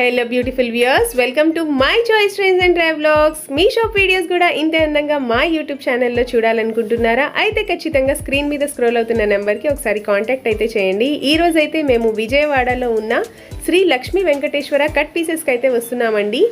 Hello beautiful viewers welcome to my choice trains and travelogues me shop videos కూడా ఇంతే అందంగా మా YouTube ఛానల్లో చూడాలనుకుంటున్నారా? అయితే ఖచ్చితంగా స్క్రీన్ మీద స్క్రోల్ అవుతున్న నెంబర్కి ఒకసారి కాంటాక్ట్ అయితే చేయండి. ఈ రోజైతే అయితే మేము విజయవాడలో ఉన్న శ్రీ లక్ష్మీ వెంకటేశ్వర కట్ పీసెస్కి అయితే వస్తున్నామండి.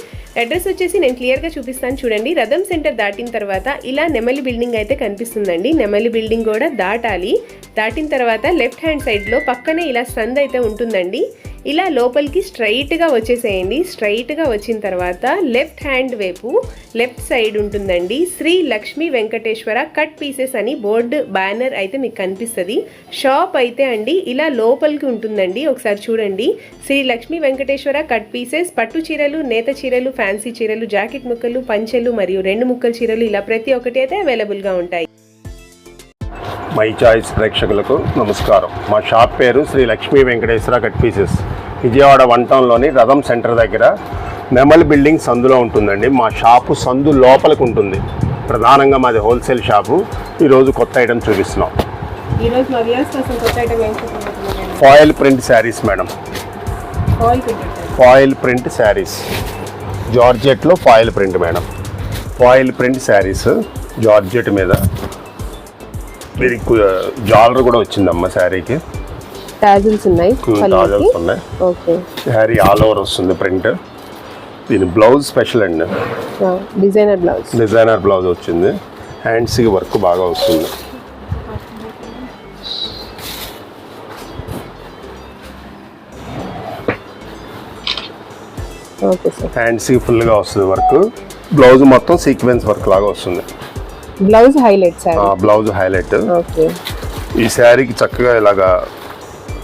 అడ్రస్ వచ్చేసి నేను క్లియర్గా చూపిస్తాను చూడండి. రథం సెంటర్ దాటిన తర్వాత ఇలా నెమలి బిల్డింగ్ అయితే కనిపిస్తుందండి. నెమలి బిల్డింగ్ కూడా దాటాలి. దాటిన తర్వాత లెఫ్ట్ హ్యాండ్ సైడ్లో పక్కనే ఇలా సంద్ అయితే ఉంటుందండి. ఇలా లోపలికి స్ట్రైట్గా వచ్చేసేయండి. స్ట్రైట్గా వచ్చిన తర్వాత లెఫ్ట్ హ్యాండ్ వైపు లెఫ్ట్ సైడ్ ఉంటుందండి. శ్రీ లక్ష్మీ వెంకటేశ్వర కట్ పీసెస్ అని బోర్డు బ్యానర్ అయితే మీకు కనిపిస్తుంది. షాప్ అయితే అండి ఇలా లోపలికి ఉంటుందండి. ఒకసారి చూడండి. శ్రీ లక్ష్మీ వెంకటేశ్వర కట్ పీసెస్ పట్టు చీరలు నేత చీరలు ఫ్యాన్సీ చీరలు జాకెట్ ముక్కలు పంచెలు మరియు రెండు ముక్కల చీరలు ఇలా ప్రతి ఒక్కటి అయితే అవైలబుల్గా ఉంటాయి. మై చాయిస్ ప్రేక్షకులకు నమస్కారం. మా షాప్ పేరు Sri Lakshmi Venkateswara cut pieces. Vijayawada one టౌన్లోని రథం సెంటర్ దగ్గర నెమల్ బిల్డింగ్ సందులో ఉంటుందండి. మా షాపు సందు లోపలికి ఉంటుంది. ప్రధానంగా మాది హోల్సేల్ షాపు. ఈరోజు కొత్త ఐటమ్ చూపిస్తున్నాం. Foil print sarees madam. Foil print sarees. జార్జెట్లో foil print madam. Foil print sarees georgette మీద. దీనికి జాలర్ కూడా వచ్చిందమ్మ శారీకి. టాజిల్స్ ఉన్నాయి టాజల్స్ ఉన్నాయి. ఓకే. శారీ ఆల్ ఓవర్ వస్తుంది ప్రింట్. దీని బ్లౌజ్ స్పెషల్ అండి. Designer blouse. డిజైనర్ బ్లౌజ్ వచ్చింది. హ్యాండ్స్కి వర్క్ బాగా వస్తుంది. ఓకే సార్ హ్యాండ్స్కి ఫుల్గా వస్తుంది వర్క్ బ్లౌజ్ మొత్తం సీక్వెన్స్ వర్క్ లాగా వస్తుంది. Blouse highlight sir blouse highlight okay ఈ శారీకి చక్కగా ఇలాగా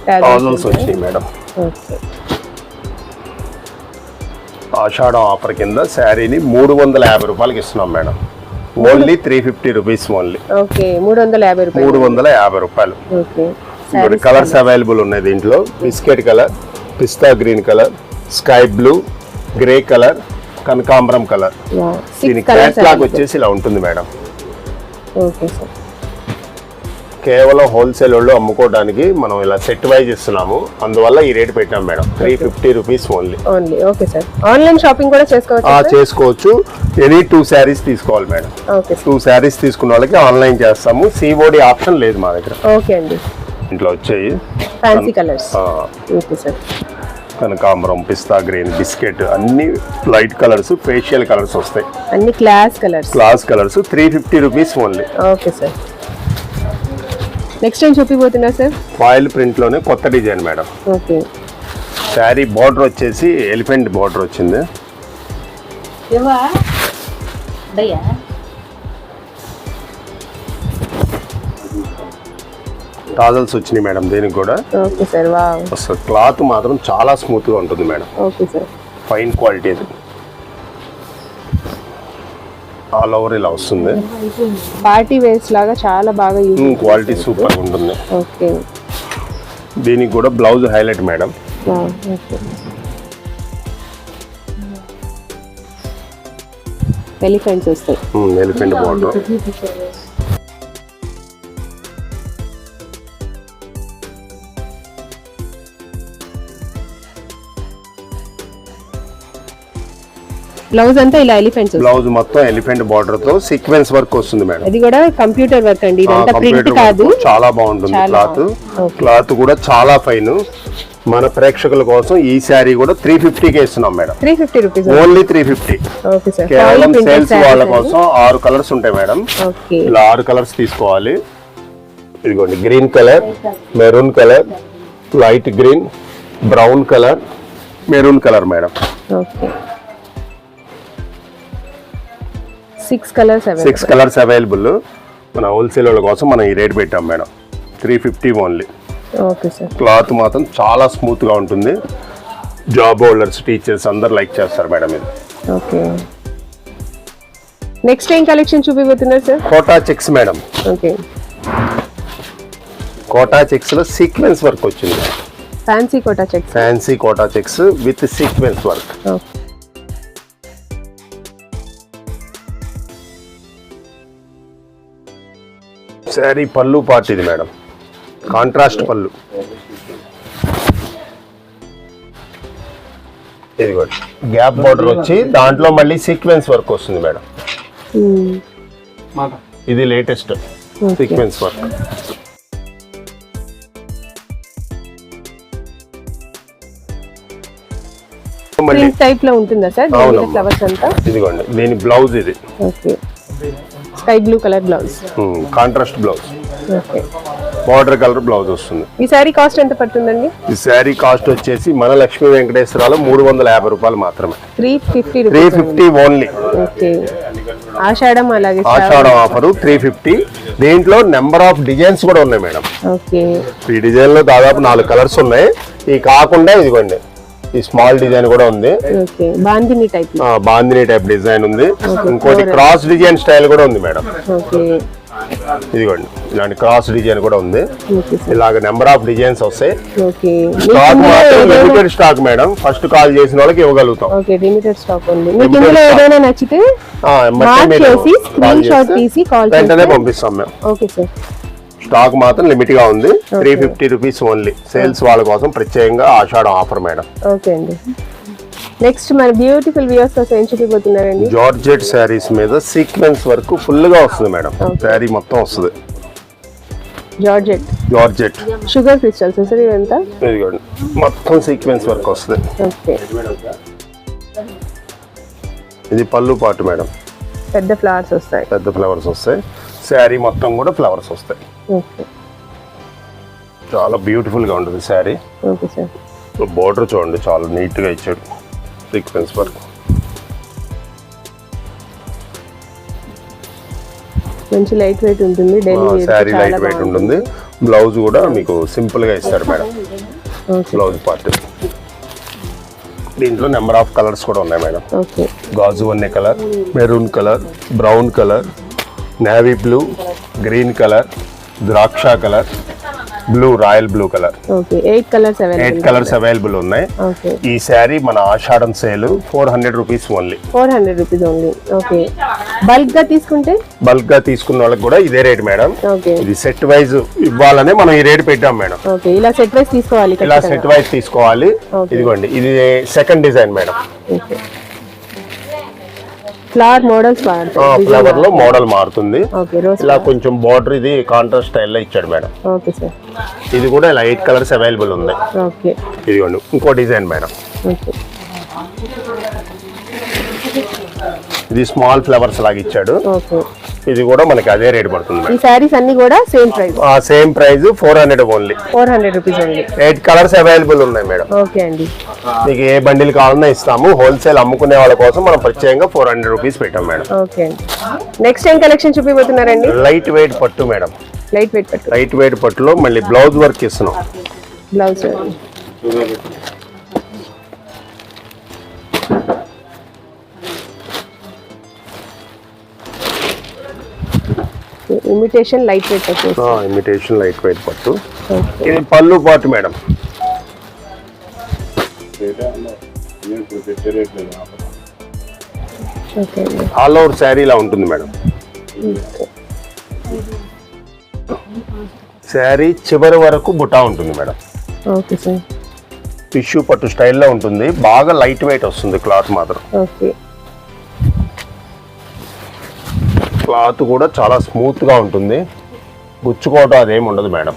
టాజల్స్ వచ్చినాయి మేడం. ఓకే ఆషాఢం ఆఫర్ కింద శారీని మూడు వందల యాభై రూపాయలకి ఇస్తున్నాం madam. Only three fifty rupees only okay మూడు వందల యాభై రూపాయలు. మూడు వందల యాభై రూపాయలు. ఓకే కలర్స్ అవైలబుల్ ఉన్నాయి దీంట్లో. బిస్కెట్ కలర్ పిస్తా green colour sky blue grey colour కనకాంబరం కలర్. దీని క్యాట్లాగ్ వచ్చేసి ఇలా ఉంటుంది మేడం. ఓకే సార్ కేవలం హోల్సేల్ వాళ్ళు అమ్ముకోవడానికి మనం ఇలా సెట్ వైజ్ ఇస్తున్నాము. అందువల్ల ఈ రేట్ పెట్టాం madam. Three fifty rupees only only okay sir online shopping కూడా చేసుకోవచ్చు చేసుకోవచ్చు. ఎనీ టూ శారీస్ తీసుకోవాలి మేడం. టూ శారీస్ తీసుకున్న వాళ్ళకి ఆన్లైన్ చేస్తాము. సిఓడి ఆప్షన్ లేదు మా దగ్గర. ఓకే అండి. ఇంట్లో వచ్చాయి. ఫ్యాన్సీ కలర్స్ ఓకే సార్ కనకాంబరం పిస్తా గ్రీన్ బిస్కెట్ అన్ని లైట్ కలర్స్ ఫేషియల్ కలర్స్ వస్తాయి. అన్ని class colours? Class colours three fifty rupees only okay sir. Next time చూపిపోతున్నా sir? Foil ప్రింట్లోనే కొత్త design madam. Okay. Sari border వచ్చేసి ఎలిఫెంట్ బార్డర్ వచ్చింది. Tassels వచ్చినాయి మేడం దీనికి కూడా. ఓకే సార్ వా అసలు క్లాత్ మాత్రం చాలా స్మూత్గా ఉంటుంది madam. Okay sir. Fine quality ఇది ఆల్ ఓవర్ ఇలా వస్తుంది. పార్టీ వేర్స్ లాగా చాలా బాగా యూజ్ క్వాలిటీ సూపర్ ఉంటుంది. ఓకే. దీనికి కూడా బ్లౌజ్ హైలైట్ మేడం. ఎలిఫెంట్స్ వస్తాయి. Elephant border. బ్లౌజ్ అంతా ఇలా ఎలిఫెంట్స్ వస్తాయి బ్లౌజ్ మొత్తం ఎలిఫెంట్ బార్డర్తో సీక్వెన్స్ వర్క్ వస్తుంది మేడం. అది కూడా కంప్యూటర్ వర్క్ అండి. ఇదంతా ప్రింట్ కాదు. చాలా బాగుంటుంది క్లాత్. క్లాత్ కూడా చాలా ఫైన్ మన ప్రేక్షకుల కోసం ఈ శారీ కూడా త్రీ ఫిఫ్టీకి ఇస్తున్నాం madam. Three fifty rupees only three fifty కేవలం సేల్స్ వాళ్ళ కోసం ఆరు కలర్స్ ఉంటాయి మేడం. ఇలా ఆరు కలర్స్ తీసుకోవాలి. ఇదిగోండి green colour maroon colour light green brown colour maroon colour madam. Okay six colours six colours available మన హోల్సేల్ వాళ్ళ కోసం మనం ఈ రేట్ పెట్టాం madam. Three fifty only okay sir cloth మాత్రం చాలా స్మూత్గా ఉంటుంది. జాబ్ హోల్డర్స్ టీచర్స్ అందరు లైక్ చేస్తారు మేడం ఇది. ఓకే నెక్స్ట్ ఏం collection చూపిపోతున్నారు sir Kota checks madam. Okay Kota చెక్స్లో sequence work వచ్చింది. Fancy Kota checks fancy Kota checks with sequence work okay sari పళ్ళు పార్ట్ ఇది మేడం. కాంట్రాస్ట్ పళ్ళు. ఇదిగోండి. గ్యాప్ బోర్డర్ వచ్చి దాంట్లో మళ్ళీ సీక్వెన్స్ వర్క్ వస్తుంది మేడం. ఇది లేటెస్ట్ సీక్వెన్స్ వర్క్. మళ్ళీ టైప్లో ఉంటుందా సార్. ఫ్లవర్స్ అంతా? ఇదిగోండి. దీని బ్లౌజ్ ఇది. Okay. Sky blue colour blouse. Contrast blouse okay. Border colour blouse వస్తుంది. ఈ సారీ కాస్ట్ ఎంత పడుతుందండి? ఈ శారీ కాస్ట్ వచ్చేసి మన లక్ష్మీ వెంకటేశ్వరాలు మూడు వందల యాభై రూపాయలు మాత్రమే. Three fifty three fifty only Ashadham అలాగే ఆషాఢం ఆఫర్ త్రీ ఫిఫ్టీ. దీంట్లో నెంబర్ ఆఫ్ డిజైన్స్ కూడా ఉన్నాయి మేడం. ఓకే. ఈ డిజైన్లో దాదాపు నాలుగు కలర్స్ ఉన్నాయి. ఈ కాకుండా ఇదిగోండి. ఈ స్మాల్ డిజైన్ కూడా ఉంది. బాందిని టైప్ ఆ, బాందిని టైప్ డిజైన్ ఉంది. ఇంకోటి క్రాస్ డిజైన్ స్టైల్ కూడా ఉంది మేడం. ఇదిగోండి ఇలాంటి క్రాస్ డిజైన్ కూడా ఉంది. ఇలాగ నెంబర్ ఆఫ్ డిజైన్స్ వస్తాయి. స్టాక్ మాత్రం లిమిటెడ్ మేడం. ఫస్ట్ కాల్ చేసిన వాళ్ళకి ఇవ్వగలుగుతాం. వెంటనే పంపిస్తాం మేము. ఓకే సార్ స్టాక్ మాత్రం లిమిట్గా ఉంది three fifty rupees only sales వాళ్ళ కోసం ప్రత్యేకంగా ఆషాఢం ఆఫర్ మేడం. ఓకే అండి. నెక్స్ట్ మన బ్యూటిఫుల్ వ్యూస్ కోసం ఏం చూపిపోతున్నారండి జార్జెట్ శారీస్ మీద సీక్వెన్స్ వర్క్ ఫుల్గా వస్తుంది మేడం. శారీ మొత్తం వస్తుంది. Georgette georgette sugar crystals sir ఇదంతా ఇదిగోండి. మొత్తం సీక్వెన్స్ వర్క్ వస్తుంది. ఓకే. ఇది పళ్ళు పాటు మేడం. పెద్ద ఫ్లవర్స్ వస్తాయి. పెద్ద ఫ్లవర్స్ వస్తాయి. శారీ మొత్తం కూడా ఫ్లవర్స్ వస్తాయి. చాలా బ్యూటిఫుల్గా ఉంటుంది శారీ. Okay sir. బోర్డర్ చూడండి చాలా నీట్గా ఇచ్చాడు. సీక్వెన్స్ వర్క్ మంచి లైట్ వెయిట్ ఉంటుంది డైలీ శారీ లైట్ వెయిట్ ఉంటుంది. బ్లౌజ్ కూడా మీకు సింపుల్గా ఇస్తాడు మేడం. బ్లౌజ్ పార్ట్ దీంట్లో నెంబర్ ఆఫ్ కలర్స్ కూడా ఉన్నాయి మేడం. గాజు వన్నె colour maroon colour brown colour navy blue green colour ద్రాక్ష colour blue royal blue colour. Okay eight colours eight available colours available ఉన్నాయి. ఈ శారీ మన Ashadham sale four hundred rupees only. Four hundred rupees only. Okay. బల్క్గా తీసుకుంటే? బల్క్గా తీసుకున్న వాళ్ళకి కూడా ఇదే రేట్ మేడం. ఇది సెట్ వైజ్ ఇవ్వాలని మనం ఈ రేట్ పెట్టాం మేడం. ఇలా సెట్ వైస్ తీసుకోవాలి ఇలా. సెట్ వైజ్ తీసుకోవాలి. ఇదిగోండి ఇది second design madam. Flower models ఫ్లవర్లో model మారుతుంది. ఇలా కొంచెం బార్డర్ ఇది కాంట్రాస్ట్ స్టైల్లో ఇచ్చాడు మేడం. Okay sir. ఇది కూడా ఎయిట్ కలర్స్ అవైలబుల్ ఉన్నాయి ఓకే. ఇదిగోండి ఇంకో డిజైన్ మేడం. ఇది స్మాల్ ఫ్లవర్స్ లాగా ఇచ్చాడు. ఓకే. ఇది కూడా మనకి అదే రేట్ పడుతుంది ఈ శారీస్ అన్ని కూడా సేమ్ ప్రైస్. ఆ same price four hundred only. Four hundred rupees only. Eight colours available ఉన్నాయి మేడం. ఓకే అండి. మీకు ఏ బండిల్ కావాలన్నా ఇస్తాము. హోల్సేల్ అమ్ముకునే వాళ్ళ కోసం మనం ప్రత్యేకంగా ఫోర్ హండ్రెడ్ రూపీస్ పెట్టాం మేడం. ఓకే అండి. నెక్స్ట్ ఏం కలెక్షన్ చూపిపోతున్నారండి లైట్ వెయిట్ పట్టు మేడం. లైట్ వెయిట్ పట్టు. లైట్ వెయిట్ పట్టులో మళ్ళీ బ్లౌజ్ వర్క్ ఇస్తున్నాం. Blouse imitation light weight imitation light weight పట్టు. ఇది పళ్ళు పాటు మేడం. ఆల్ ఓవర్ శారీ ఇలా ఉంటుంది మేడం. శారీ చివరి వరకు బుటా ఉంటుంది మేడం. ఓకే సార్ టిష్యూ పట్టు స్టైల్లో ఉంటుంది. బాగా లైట్ వెయిట్ వస్తుంది క్లాత్ మాత్రం. ఓకే క్లాత్ కూడా చాలా స్మూత్గా ఉంటుంది. గుచ్చుకోవటం అదేం ఉండదు మేడం.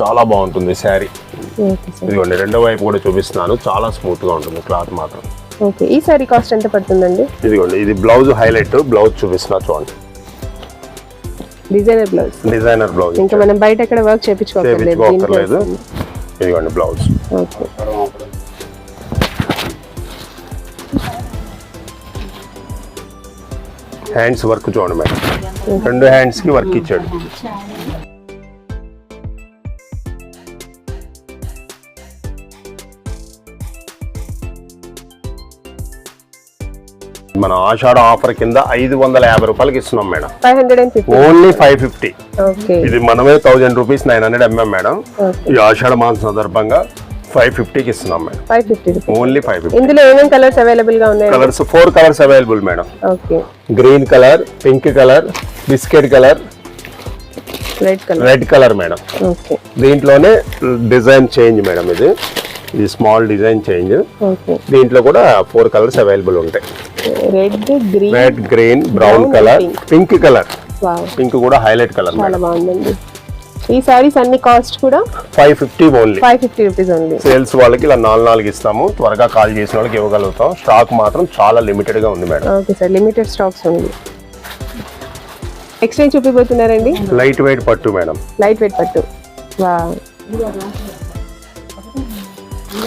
చాలా బాగుంటుంది శారీ. ఇదిగోండి రెండో వైపు కూడా చూపిస్తున్నాను. చాలా స్మూత్గా ఉంటుంది క్లాత్ మాత్రం. ఓకే ఈ సారీ కాస్ట్ ఎంత పడుతుందండి? ఇదిగోండి ఇది బ్లౌజ్ హైలైట్. బ్లౌజ్ చూపిస్తున్నా చూడండి. Designer blouse. డిజైనర్ బ్లౌజ్ ఇంకా మనం బయట ఎక్కడ వర్క్ చేయించుకోవట్లేదు ఇదిగోండి బ్లౌజ్. ఓకే హ్యాండ్స్ వర్క్ చూడండి మేడం. రెండు హ్యాండ్స్కి వర్క్ ఇచ్చాడు. మన ఆషాఢ ఆఫర్ కింద ఐదు వందల యాభై రూపాయలకి ఇస్తున్నాం మేడం. ఓన్లీ ఫైవ్ ఫిఫ్టీ ఇది మనమే thousand rupees nine hundred MM madam. ఈ ఆషాఢ మాసం సందర్భంగా ఫైవ్ ఫిఫ్టీకి ఇస్తున్నాం madam. Five fifty only five fifty. ఇందులో ఏమేమి కలర్స్ అవైలబుల్గా ఉన్నాయి? Colours four colours available madam. Okay. Green colour pink colour biscuit colour red colour red colour madam. Okay. దీంట్లోనే డిజైన్ చేంజ్ మేడం ఇది. ఇది స్మాల్ డిజైన్ చేంజ్ ఓకే. దీంట్లో కూడా four colours available ఉంటాయి. Red green red green brown colour. Pink colour wow pink కూడా highlight colour చాలా బాగుందండి. ఈ సారీస్ అన్ని కాస్ట్ కూడా five fifty only five fifty rupees only sales వాళ్ళకి ఇలా నాలుగు నాలుగు ఇస్తాము. త్వరగా కాల్ చేసిన వాళ్ళకి ఇవ్వగలుగుతాం. స్టాక్ మాత్రం చాలా లిమిటెడ్గా ఉంది madam okay sir limited stocks ఉంది ఏం చూపిపోతున్నారండి లైట్ వెయిట్ పట్టు మేడం లైట్ వెయిట్ పట్టు. వా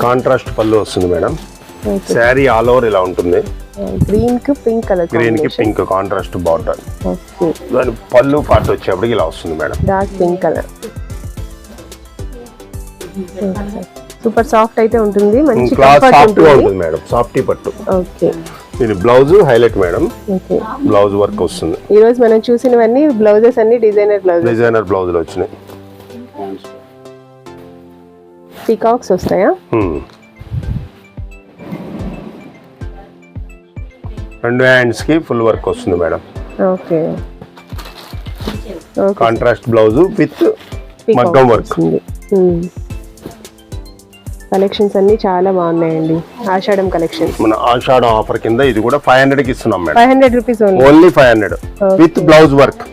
కాంట్రాస్ట్ పళ్ళు వస్తుంది మేడం శారీ ఆల్ ఓవర్ ఇలా ఉంటుంది. గ్రీన్కి పింక్ కలర్ గ్రీన్కి పింక్ కాంట్రాస్ట్ బార్డర్ ఓకే దాని పళ్ళు పాటు వచ్చేప్పటికి ఇలా వస్తుంది madam. Dark pink colour super soft అయితే ఉంటుంది మంచి క్లాత్ సాఫ్ట్ ఉంటుంది. మేడం సాఫ్టీ పట్టు. ఓకే ఇది blouse highlight madam. Blouse work వస్తుంది. ఈ రోజు మనం చూసినవన్నీ బ్లౌజెస్ అన్ని డిజైనర్ బ్లౌజెస్ డిజైనర్ బ్లౌజులు వచ్చినాయి. పీకాక్స్ వస్తాయా? రెండు హ్యాండ్స్కి ఫుల్ వర్క్ వస్తుంది madam. Okay. Contrast blouse with మగ్గం వర్క్ కలెక్షన్స్ అన్ని చాలా బాగున్నాయండి. ఆషాఢం కలెక్షన్స్ మన ఆషాఢం ఆఫర్ కింద ఇది కూడా ఫైవ్ హండ్రెడ్కి ఇస్తున్నాం madam. Five hundred rupees only only five hundred with blouse work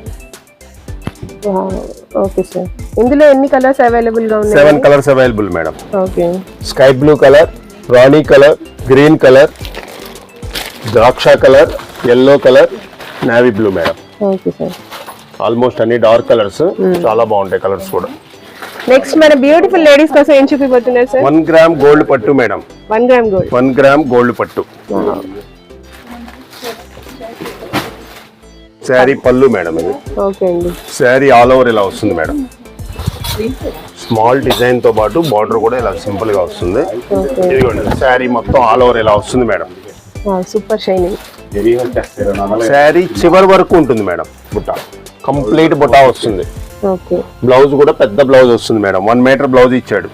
okay sir ఇందులో ఎన్ని కలర్స్ అవైలబుల్గా ఉన్నాయి? Seven colours available madam okay sky blue colour రాణి కలర్ గ్రీన్ కలర్ ద్రాక్ష colour yellow colour navy blue madam okay sir almost అన్ని dark colours చాలా బాగుంటాయి colours కూడా. Next మన బ్యూటిఫుల్ లేడీస్ కోసం ఏం చూపిపోతున్నారు సార్ వన్ గ్రామ్ గోల్డ్ పట్టు madam one gram gold one gram gold పట్టు. శారీ పళ్ళు మేడం ఇది. ఓకే అండి. శారీ ఆల్ ఓవర్ ఇలా వస్తుంది మేడం స్మాల్ డిజైన్తో పాటు బార్డర్ కూడా ఇలా సింపుల్గా వస్తుంది. ఇదిగోండి శారీ మొత్తం ఆల్ ఓవర్ ఇలా వస్తుంది మేడం సూపర్ షైనింగ్ శారీ చివరి వరకు ఉంటుంది మేడం బుట్ట. కంప్లీట్ బుట్ట వస్తుంది. ఓకే. బ్లౌజ్ కూడా పెద్ద బ్లౌజ్ వస్తుంది మేడం వన్ మీటర్ బ్లౌజ్ ఇచ్చాడు.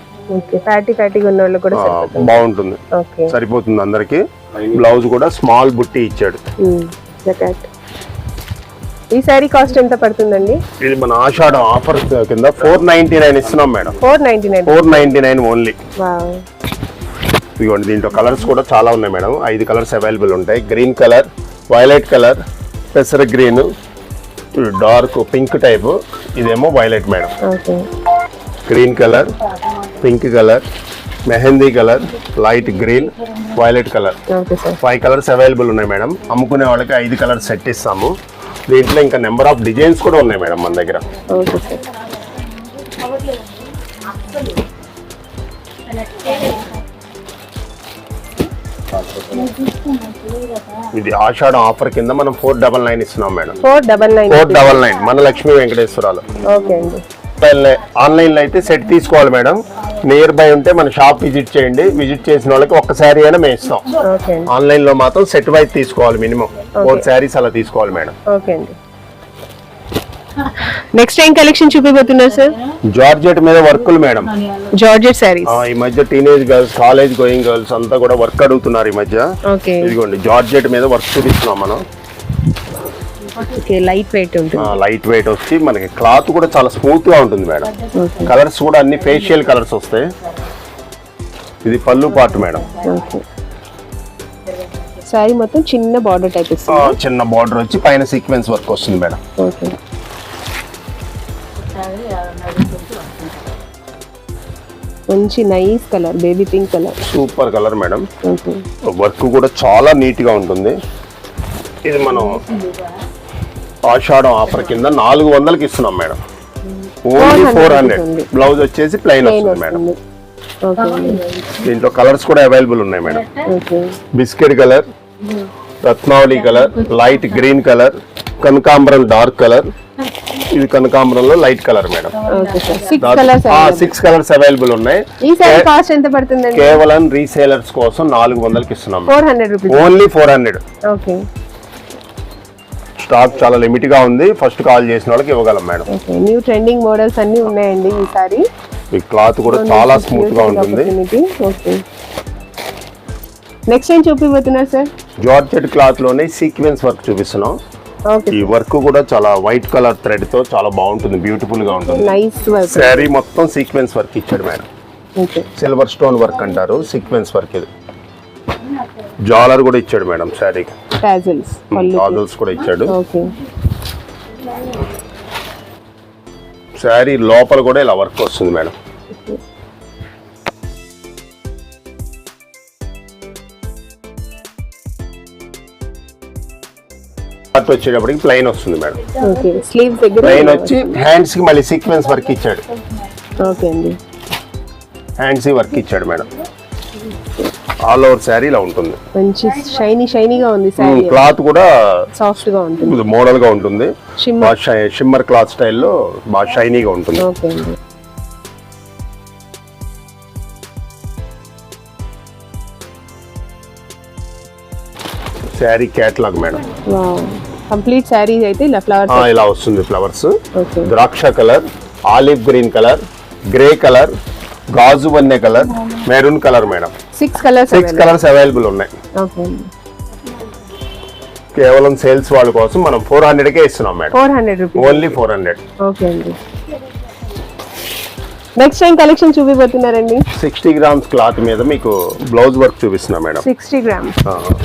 బాగుంటుంది. ఓకే. సరిపోతుంది అందరికి. బ్లౌజ్ కూడా స్మాల్ బుట్టి ఇచ్చాడు. జకాట్ ఈ శారీ కాస్ట్ ఎంత పడుతుందండి? ఇది మన ఆషాఢ ఆఫర్ కింద ఫోర్ నైన్టీ నైన్ ఇస్తున్నాం madam four ninety nine four ninety nine only ఇదిగోండి దీంట్లో కలర్స్ కూడా చాలా ఉన్నాయి మేడం. ఐదు కలర్స్ అవైలబుల్ ఉంటాయి. గ్రీన్ కలర్ వైలెట్ కలర్ పెసర గ్రీన్ డార్క్ పింక్ టైప్ ఇదేమో violet madam. Okay. Green colour pink colour mehndi colour light green violet colour. Okay sir. Five colours available ఉన్నాయి మేడం. అమ్ముకునే వాళ్ళకి ఐదు కలర్స్ సెట్ ఇస్తాము. దీంట్లో ఇంకా నెంబర్ ఆఫ్ డిజైన్స్ కూడా ఉన్నాయి మేడం మన దగ్గర. Okay sir. ఇది ఆషాఢ ఆఫర్ కింద మనం ఫోర్ డబల్ నైన్ ఇస్తున్నాం madam. Four double nine four double nine. మన లక్ష్మీ వెంకటేశ్వరాలు. ఓకే అండి. ఆన్లైన్లో అయితే సెట్ తీసుకోవాలి మేడం. నియర్ బై ఉంటే మన షాప్ విజిట్ చేయండి. విజిట్ చేసిన వాళ్ళకి ఒక్క శారీ అయినా మేము ఇస్తాం. ఓకే అండి. ఆన్లైన్లో మాత్రం సెట్ వైజ్ తీసుకోవాలి మినిమం. ఫోర్ శారీస్ అలా తీసుకోవాలి మేడం. ఓకే అండి. నెక్స్ట్ ఏం కలెక్షన్ చూపిపోతున్నారు సార్ జార్జెట్ మీద వర్కులు మేడం. జార్జెట్ శారీస్ ఆ, ఈ మధ్య teenage girls college going girls అంతా కూడా వర్క్ అడుగుతున్నారు ఈ మధ్య. ఓకే. ఇదిగోండి జార్జెట్ మీద వర్క్ చూపిస్తున్నాం మనం. ఓకే లైట్ వెయిట్ ఉంటుంది. లైట్ వెయిట్ వచ్చి మనకి క్లాత్ కూడా చాలా స్మూత్గా ఉంటుంది మేడం. కలర్స్ కూడా అన్ని ఫేషియల్ కలర్స్ వస్తాయి. ఇది పళ్ళు పార్ట్ మేడం. ఓకే. శారీ మొత్తం చిన్న బార్డర్ టైప్ చిన్న బార్డర్ వచ్చి పైన సీక్వెన్స్ వర్క్ వస్తుంది మేడం. ఓకే. మంచి nice colour baby pink colour. Super colour madam. Work కూడా చాలా నీట్గా ఉంటుంది. ఇది మనం ఆషాఢం ఆఫర్ కింద నాలుగు వందలకి ఇస్తున్నాం madam. Only 400 four hundred. Blouse వచ్చేసి ప్లెయిన్ వస్తుంది మేడం. దీంట్లో కలర్స్ కూడా అవైలబుల్ ఉన్నాయి మేడం. బిస్కెట్ కలర్ రత్నావళి కలర్ లైట్ గ్రీన్ కలర్ కనకాంబరం డార్క్ కలర్. ఇది కనకాంబరంలో light colour madam. Six colours six colours available ఉన్నాయి. ఈ కాస్ట్ ఎంత పడుతుందండి? కేవలం రీసేలర్స్ కోసం నాలుగు వందలకి ఇస్తున్నాం four hundred rupees only four hundred okay. Stock చాలా లిమిట్గా ఉంది. ఫస్ట్ కాల్ చేసిన వాళ్ళకి ఇవ్వగలం మేడం. న్యూ ట్రెండింగ్ మోడల్స్ అన్ని ఉన్నాయండి ఈ సారీ. ఈ క్లాత్ కూడా చాలా స్మూత్గా ఉంటుంది. ఓకే. నెక్స్ట్ ఏం చూపిపోతున్నారు సార్ జార్జెట్ క్లాత్లోనే సీక్వెన్స్ వర్క్ చూపిస్తున్నాం. ఈ వర్క్ కూడా చాలా వైట్ కలర్ థ్రెడ్తో చాలా బాగుంటుంది బ్యూటిఫుల్గా ఉంటుంది. శారీ మొత్తం సీక్వెన్స్ వర్క్ ఇచ్చాడు మేడం. సిల్వర్ స్టోన్ వర్క్ అంటారు సీక్వెన్స్ వర్క్ ఇది. జాలర్ కూడా ఇచ్చాడు మేడం శారీ టాజిల్స్ టాజల్స్ కూడా ఇచ్చాడు. శారీ లోపల కూడా ఇలా వర్క్ వస్తుంది మేడం. పార్ట్ వచ్చేటప్పటికి ప్లెయిన్ వస్తుంది మేడం. ఓకే స్లీవ్స్ దగ్గర ప్లెయిన్ వచ్చి హ్యాండ్స్కి మళ్ళీ సీక్వెన్స్ వర్క్ ఇచ్చాడు. ఓకే అండి. హ్యాండ్స్ వర్క్ ఇచ్చాడు మేడం. ఆల్ ఓవర్ శారీ ఇలా ఉంటుంది. మంచి షైనీ షైనీగా ఉంది శారీ క్లాత్ కూడా సాఫ్ట్గా ఉంటుంది. మోడల్గా ఉంటుంది. షిమ్మర్. క్లాత్ స్టైల్లో బాగా షైనీగా ఉంటుంది. ఓకే అండి. Sari catalogue madam. Complete sari అయితే ఇలా ఫ్లవర్స్ ఇలా వస్తుంది ఫ్లవర్స్. ద్రాక్ష colour olive green colour grey colour గాజు వన్నె colour maroon colour madam. Six colours six colours available ఉన్నాయి. కేవలం సేల్స్ వాళ్ళ కోసం మనం ఫోర్ హండ్రెడ్కే ఇస్తున్నాం madam. Four hundred only four hundred okay అండి. నెక్స్ట్ టైం కలెక్షన్ చూపిపోతున్నారండి సిక్స్టీ గ్రామ్స్ క్లాత్ మీద మీకు బ్లౌజ్ వర్క్ చూపిస్తున్నా madam. Sixty grams.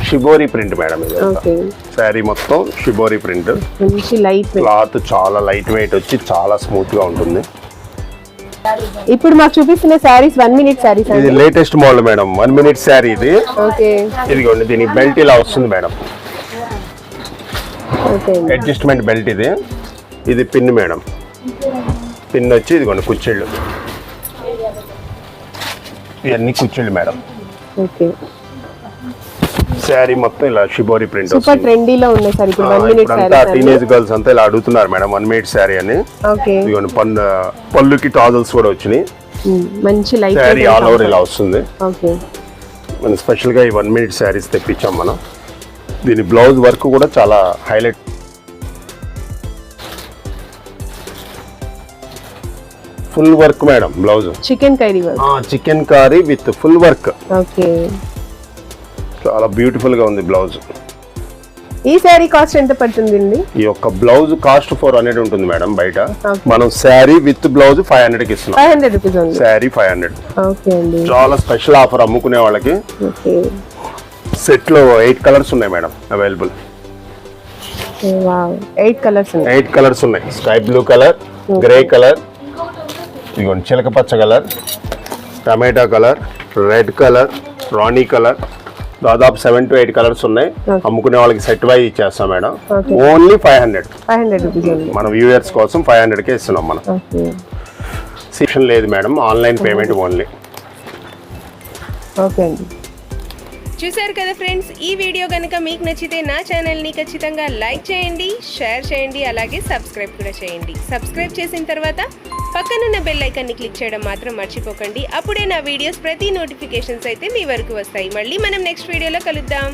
Shibori print madam ఇది శారీ మొత్తం షిబోరి ప్రింట్. మంచి లైట్ క్లాత్ చాలా లైట్ వెయిట్ వచ్చి చాలా స్మూత్గా ఉంటుంది. ఇప్పుడు మాకు చూపిస్తున్న శారీస్ వన్ మినిట్ శారీస్ ఇది latest model madam. One minute sari ఇది. ఓకే. ఇదిగోండి దీనికి బెల్ట్ ఇలా వస్తుంది మేడం. అడ్జస్ట్మెంట్ బెల్ట్ ఇది. ఇది పిన్ మేడం. పిన్ వచ్చి ఇదిగోండి కుచ్చిళ్ళు. ఇవన్నీ కుచ్చిళ్ళు మేడం. ఓకే. శారీ మొత్తం ఇలా షిబోరి ప్రింట్ సూపర్ వస్తుంది. ట్రెండీలో ఉన్నాయి సార్ ఇప్పుడు వన్ మినిట్ ఇప్పుడంతా శారీస్ టీనేజ్ గర్ల్స్ అంతా ఇలా అడుగుతున్నారు మేడం వన్ మినిట్ శారీ అని. ఓకే. ఇదిగోండి పన్ను పళ్ళుకి టాజల్స్ కూడా వచ్చినాయి. ఉమ్, మంచి లైట్ శారీ ఆల్ ఓవర్ ఇలా వస్తుంది. ఓకే. మనం స్పెషల్గా ఈ వన్ మినిట్ శారీస్ తెప్పించాం మనం. దీని బ్లౌజ్ వర్క్ కూడా చాలా highlight full work madam blouse. Chikankari work chikankari with full work okay. చాలా బ్యూటిఫుల్గా ఉంది బ్లౌజ్. ఈ శారీ కాస్ట్ ఎంత పడుతుందండి? ఈ యొక్క బ్లౌజ్ కాస్ట్ ఫోర్ హండ్రెడ్ ఉంటుంది మేడం బయట. మనం శారీ విత్ బ్లౌజ్ ఫైవ్ హండ్రెడ్కి ఇస్తున్నాం. ఫైవ్ హండ్రెడ్ రూపీస్ ఉంది శారీ ఫైవ్ హండ్రెడ్. ఓకే అండి. చాలా స్పెషల్ ఆఫర్ అమ్ముకునే వాళ్ళకి. సెట్లో ఎయిట్ కలర్స్ ఉన్నాయి madam available. Wow. Eight colours ఉన్నాయి. ఎయిట్ కలర్స్ ఉన్నాయి. Sky blue colour grey colour ఇదిగోండి చిలక పచ్చ కలర్ టమాటా కలర్ రెడ్ కలర్ రాణి కలర్ దాదాపు సెవెన్ టు ఎయిట్ కలర్స్ ఉన్నాయి. అమ్ముకునే వాళ్ళకి సెట్ వైజ్ ఇచ్చేస్తాం madam. Only five hundred. Five hundred మన వ్యూయర్స్ కోసం ఫైవ్ హండ్రెడ్కే ఇస్తున్నాం మనం. సెక్షన్ లేదు madam online payment only. Okay అండి. చూశారు కదా ఫ్రెండ్స్ ఈ వీడియో కనుక మీకు నచ్చితే నా ఛానల్ని ఖచ్చితంగా లైక్ చేయండి షేర్ చేయండి అలాగే సబ్స్క్రైబ్ కూడా చేయండి. సబ్స్క్రైబ్ చేసిన తర్వాత పక్కనున్న బెల్ ఐకాన్ని క్లిక్ చేయడం మాత్రం మర్చిపోకండి. అప్పుడే నా వీడియోస్ ప్రతి నోటిఫికేషన్స్ అయితే మీ వరకు వస్తాయి. మళ్ళీ మనం నెక్స్ట్ వీడియోలో కలుద్దాం.